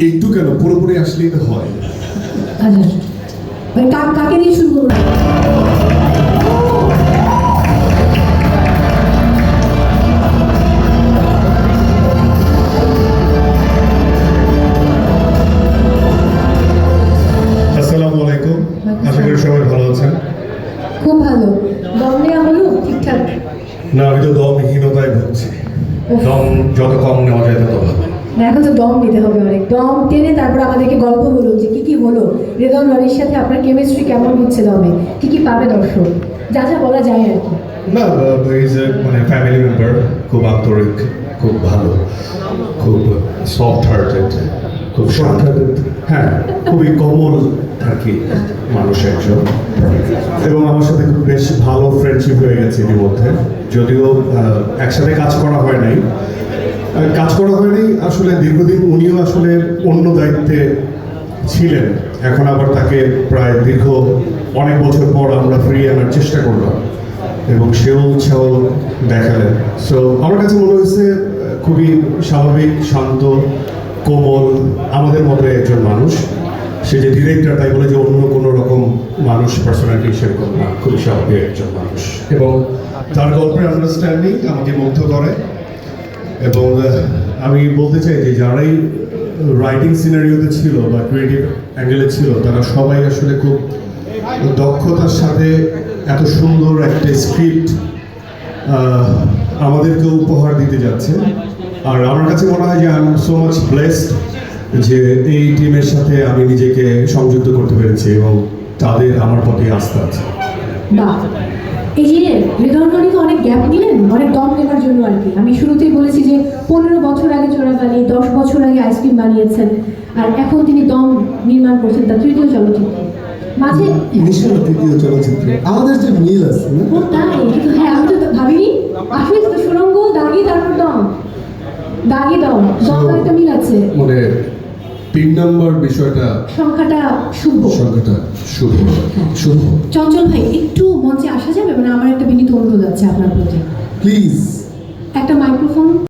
একটু কেন? পুরোপুরি আসলেই তো হয়। আচ্ছা। ভাই কাকে দিয়ে শুরু করব? আশা করি সবাই ভালো আছেন। খুব ভালো। দম নেওয়া হলো ঠিকঠাক? না আমি তো দমহীনতায় ভুগছি। দম যত কম নেওয়া যায় এখন তো দম নিতে হবে অনেক। দম টেনে তারপর আমাদেরকে গল্প বলুন যে কি কি হলো। রেদন রনির সাথে আপনার কেমিস্ট্রি কেমন হচ্ছে দমে? কি কি পাবে দর্শক? যা যা বলা যায় আর কি। না ইজ মানে ফ্যামিলি মেম্বার খুব আন্তরিক খুব ভালো খুব সফট হার্টেড খুব শান্ত। হ্যাঁ খুবই কোমল আর কি মানুষ একজন। এবং আমার সাথে খুব বেশ ভালো ফ্রেন্ডশিপ হয়ে গেছে ইতিমধ্যে। যদিও একসাথে কাজ করা হয় নাই কাজ করা হয়নি। আসলে দীর্ঘদিন উনিও আসলে অন্য দায়িত্বে ছিলেন। এখন আবার তাকে প্রায় দীর্ঘ অনেক বছর পর আমরা ফিরিয়ে আনার চেষ্টা করলাম এবং সেও উৎসাহ দেখালেন। সো আমার কাছে মনে হয়েছে খুবই স্বাভাবিক, শান্ত, কোমল, আমাদের মতো একজন মানুষ। সে যে ডিরেক্টর তাই বলে যে অন্য কোনো রকম মানুষ পার্সোনালিটি সেরকম না। খুবই স্বাভাবিক একজন মানুষ। এবং তার গল্পের আন্ডারস্ট্যান্ডিং আমাকে মুগ্ধ করে। এবং আমি বলতে চাই যে যারাই রাইটিং সিনারিওতে ছিল বা ক্রিয়েটিভ অ্যাঙ্গেলে ছিল, তারা সবাই আসলে খুব দক্ষতার সাথে এত সুন্দর একটা স্ক্রিপ্ট আমাদেরকে উপহার দিতে যাচ্ছে। আর আমার কাছে মনে হয় যে I am so much blessed যে এই টিমের সাথে আমি নিজেকে সংযুক্ত করতে পেরেছি এবং তাদের আমার প্রতি আস্থা আছে। এই যে তো অনেক গ্যাপ নিলেন অনেক দম নেবার জন্য আর কি। আমি শুরুতেই বলেছি যে পনেরো বছর আগে চোরাকালি দশ বছর আগে আইসক্রিম বানিয়েছেন আর এখন তিনি দম নির্মাণ করছেন তার তৃতীয় চলচ্চিত্র। মাঝে মিশন তৃতীয় চলচ্চিত্র। আমাদের যে মিল আছে না? ও তাই? কিন্তু হ্যাঁ আমি তো ভাবিনি। আসলে তো সুরঙ্গ দাগি তারপর দম। দাগি দম। দম একটা মিল আছে। মানে তিন নম্বর বিষয়টা সংখ্যাটা শুভ। সংখ্যাটা শুভ। শুভ। চঞ্চল ভাই একটু মঞ্চে আসা যাবে? বিনীত আপনার প্রতি প্লিজ একটা মাইক্রোফোন